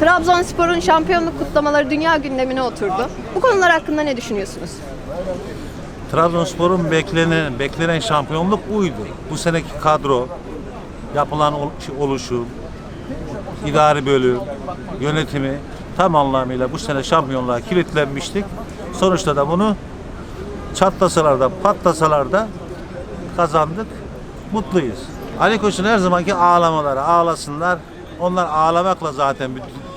Trabzonspor'un şampiyonluk kutlamaları dünya gündemine oturdu. Bu konular hakkında ne düşünüyorsunuz? Trabzonspor'un beklenen beklenen şampiyonluk buydu. Bu seneki kadro, yapılan ol- oluşum, idari bölüm, yönetimi tam anlamıyla bu sene şampiyonluğa kilitlenmiştik. Sonuçta da bunu çatlasalar da patlasalar da kazandık. Mutluyuz. Ali Koç'un her zamanki ağlamaları ağlasınlar. Onlar ağlamakla zaten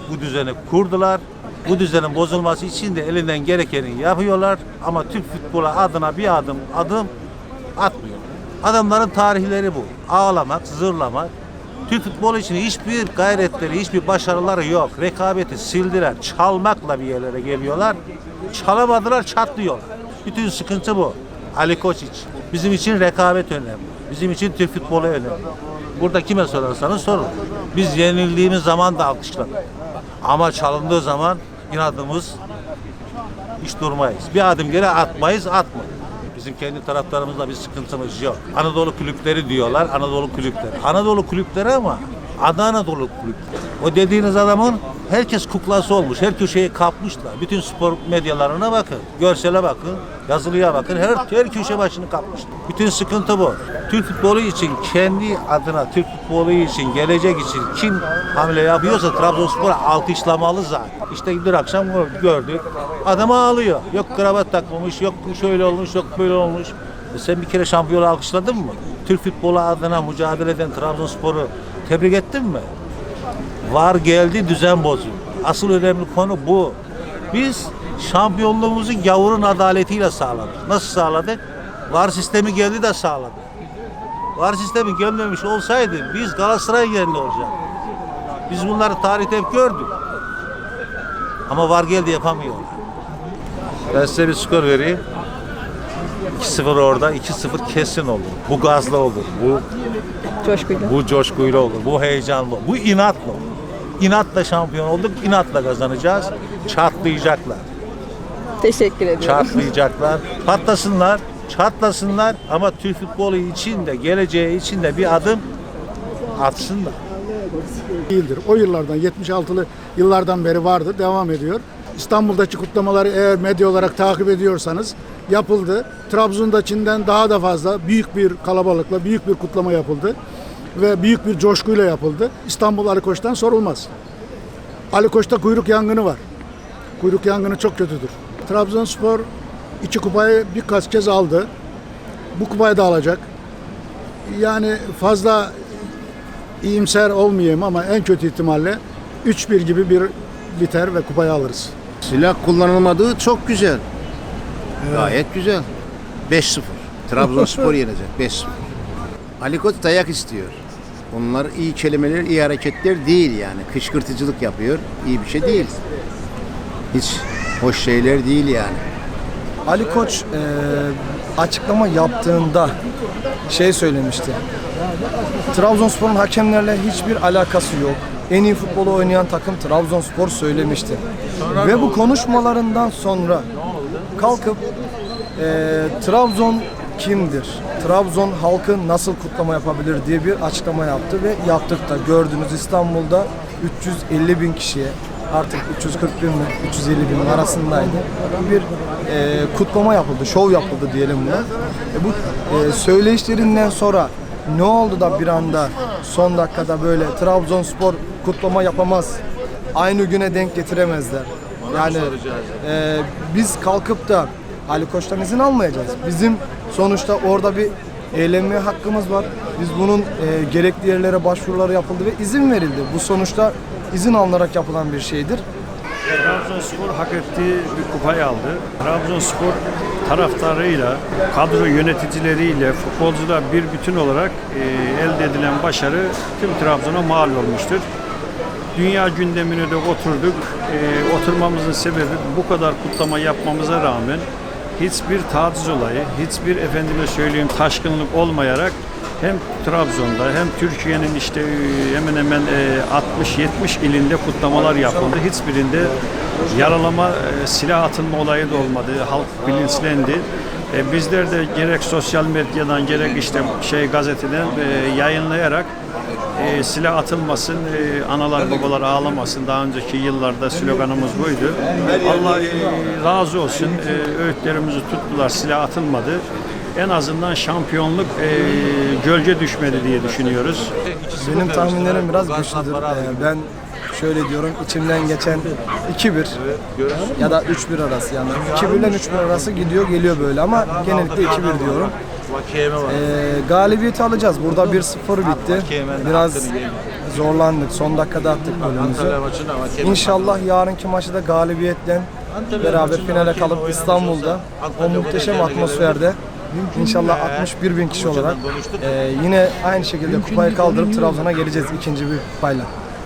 bu- düzeni kurdular. Bu düzenin bozulması için de elinden gerekeni yapıyorlar. Ama Türk futbolu adına bir adım adım atmıyor. Adamların tarihleri bu. Ağlamak, zırlamak. Türk futbolu için hiçbir gayretleri, hiçbir başarıları yok. Rekabeti sildiler. Çalmakla bir yerlere geliyorlar. Çalamadılar, çatlıyorlar. Bütün sıkıntı bu. Ali Koç için. Bizim için rekabet önemli. Bizim için Türk futbolu önemli. Burada kime sorarsanız sorun. Biz yenildiğimiz zaman da alkışladık. Ama çalındığı zaman inadımız hiç durmayız. Bir adım geri atmayız, atma. Bizim kendi taraftarımızla bir sıkıntımız yok. Anadolu kulüpleri diyorlar, Anadolu kulüpleri. Anadolu kulüpleri ama adı Anadolu kulüpleri. O dediğiniz adamın herkes kuklası olmuş, her köşeyi kapmışlar. Bütün spor medyalarına bakın, görsele bakın, yazılıya bakın, her, her köşe başını kapmışlar. Bütün sıkıntı bu. Türk futbolu için kendi adına, Türk futbolu için, gelecek için kim hamle yapıyorsa Trabzonspor alkışlamalı zaten. İşte dün akşam gördük. Adam ağlıyor. Yok kravat takmamış, yok şöyle olmuş, yok böyle olmuş. E sen bir kere şampiyonu alkışladın mı? Türk futbolu adına mücadele eden Trabzonspor'u tebrik ettin mi? Var geldi düzen bozuyor. Asıl önemli konu bu. Biz şampiyonluğumuzu gavurun adaletiyle sağladık. Nasıl sağladık? Var sistemi geldi de sağladı. Var sistemi gelmemiş olsaydı biz Galatasaray'ın yerinde olacaktık. Biz bunları tarihte hep gördük. Ama var geldi yapamıyorlar. Ben size bir skor vereyim. 2-0 orada, 2-0 kesin olur. Bu gazla olur. Bu Coşkuyla. bu coşkuyla olur. Bu heyecanlı olur. Bu inatla olur. İnatla şampiyon olduk, inatla kazanacağız. Çatlayacaklar. Teşekkür ediyorum. Çatlayacaklar. Patlasınlar, çatlasınlar ama Türk futbolu için de, geleceği için de bir adım atsınlar. değildir. O yıllardan 76'lı yıllardan beri vardır, devam ediyor. İstanbul'daki kutlamaları eğer medya olarak takip ediyorsanız yapıldı. Trabzon'dakinden daha da fazla büyük bir kalabalıkla büyük bir kutlama yapıldı ve büyük bir coşkuyla yapıldı. İstanbul Ali Koç'tan sorulmaz. Ali Koç'ta kuyruk yangını var. Kuyruk yangını çok kötüdür. Trabzonspor iki kupayı birkaç kez aldı. Bu kupayı da alacak. Yani fazla iyimser olmayayım ama en kötü ihtimalle 3-1 gibi bir biter ve kupayı alırız. Silah kullanılmadığı çok güzel. Gayet güzel. 5-0. Trabzonspor yenecek 5-0. Ali Koç dayak istiyor. Bunlar iyi kelimeler, iyi hareketler değil yani. Kışkırtıcılık yapıyor. İyi bir şey değil. Hiç hoş şeyler değil yani. Ali Koç e, açıklama yaptığında şey söylemişti. Trabzonspor'un hakemlerle hiçbir alakası yok. En iyi futbolu oynayan takım Trabzonspor söylemişti. Ve bu konuşmalarından sonra kalkıp e, Trabzon kimdir? Trabzon halkı nasıl kutlama yapabilir diye bir açıklama yaptı ve yaptık da gördünüz İstanbul'da 350 bin kişiye artık 340 bin mi 350 bin arasındaydı. Bir e, kutlama yapıldı, şov yapıldı diyelim buna. E, bu e, söyleyişlerinden sonra ne oldu da bir anda son dakikada böyle Trabzonspor kutlama yapamaz, aynı güne denk getiremezler. Yani e, biz kalkıp da Ali Koç'tan izin almayacağız. Bizim sonuçta orada bir eğlenme hakkımız var. Biz bunun e, gerekli yerlere başvuruları yapıldı ve izin verildi. Bu sonuçta izin alınarak yapılan bir şeydir. Trabzonspor hak ettiği bir kupayı aldı. Trabzonspor taraftarıyla, kadro yöneticileriyle, futbolcular bir bütün olarak e, elde edilen başarı tüm Trabzon'a mal olmuştur. Dünya gündemine de oturduk. E, oturmamızın sebebi bu kadar kutlama yapmamıza rağmen hiçbir taciz olayı, hiçbir efendime söyleyeyim taşkınlık olmayarak hem Trabzon'da hem Türkiye'nin işte e, hemen hemen e, 60-70 ilinde kutlamalar yapıldı. Hiçbirinde yaralama, e, silah atılma olayı da olmadı. Halk bilinçlendi. E, bizler de gerek sosyal medyadan gerek işte şey gazeteden e, yayınlayarak e, silah atılmasın, e, analar babalar ağlamasın. Daha önceki yıllarda sloganımız buydu. Allah e, razı olsun. E, öğütlerimizi tuttular, silah atılmadı. En azından şampiyonluk e, gölge düşmedi diye düşünüyoruz. Benim tahminlerim biraz güçlüdür. Ben şöyle diyorum içimden geçen 2-1 ya da 3-1 arası yani 2-1 ile 3-1 arası gidiyor geliyor böyle ama genellikle 2-1 diyorum. Ee, galibiyeti alacağız. Burada 1-0 bitti. Biraz zorlandık. Son dakikada attık golümüzü. İnşallah yarınki maçı da galibiyetle beraber finale kalıp İstanbul'da o muhteşem atmosferde İnşallah 61 bin kişi olarak e, yine aynı şekilde kupayı kaldırıp Trabzon'a geleceğiz ikinci bir kupayla.